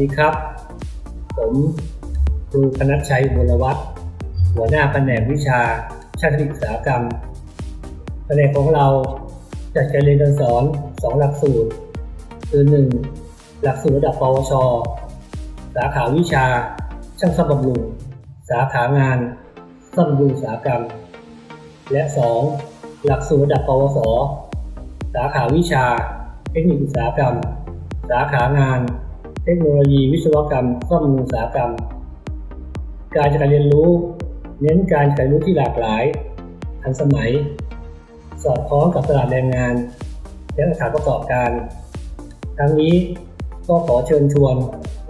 ดีครับ ผมครูพนัชชัยบุรวัฒน์หัวหน้าแผนกวิชาชางเทคนิคอุตสากรรมแผนกของเราจัดการเรียนการสอนสองหลักสูตร คือ 1. หลักสูตรระดับปวช สาขาวิชา ช่างซ่อมบำรุง สาขางานซ่อมบำรุงอุตสาหกรรม และ 2. หลักสูตรระดับปวส สาขาวิชา เทคนิคอุตสาหกรรม สาขางาน เทคโนโลยีวิศวกรรมซ่อมบำรุงอุตสาหกรรม การจัดการเรียนรู้ เน้นการจัดการรู้ที่หลากหลาย ทันสมัย สอดคล้องกับตลาดแรงงาน และสถานประกอบการ ทั้งนี้ก็ขอเชิญชวน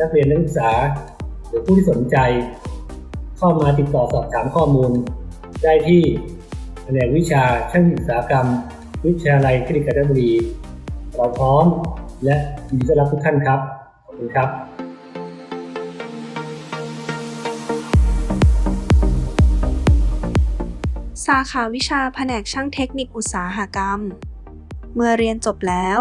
นักเรียนนักศึกษา หรือผู้ที่สนใจ เข้ามาติดต่อสอบถามข้อมูล ได้ที่แผนกวิชาช่างอุตสาหกรรม วิทยาลัยเทคนิคกาญจนบุรีเราพร้อมและยินดีต้อนรับทุกท่านครับ คุณครับสาขาวิชาแผนกช่างเทคนิคอุตสาหกรรม เมื่อเรียนจบแล้ว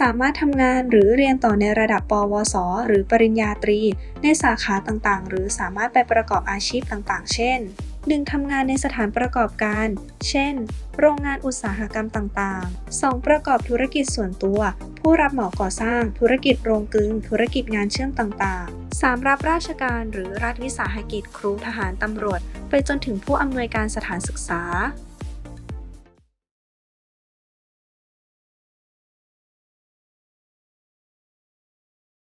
สามารถทำงานหรือเรียนต่อในระดับปวส หรือปริญญาตรี ในสาขาต่างๆ หรือสามารถไปประกอบอาชีพต่างๆ เช่น 1. ทำงานในสถานประกอบการ เช่น โรงงานอุตสาหกรรมต่างๆ 2. ประกอบธุรกิจส่วนตัว ผู้รับเหมาก่อสร้าง ธุรกิจโรงกลึง ธุรกิจงานเชื่อมต่างๆ 3. รับราชการหรือรัฐวิสาหกิจครูทหารตำรวจ ไปจนถึงผู้อำนวยการสถานศึกษา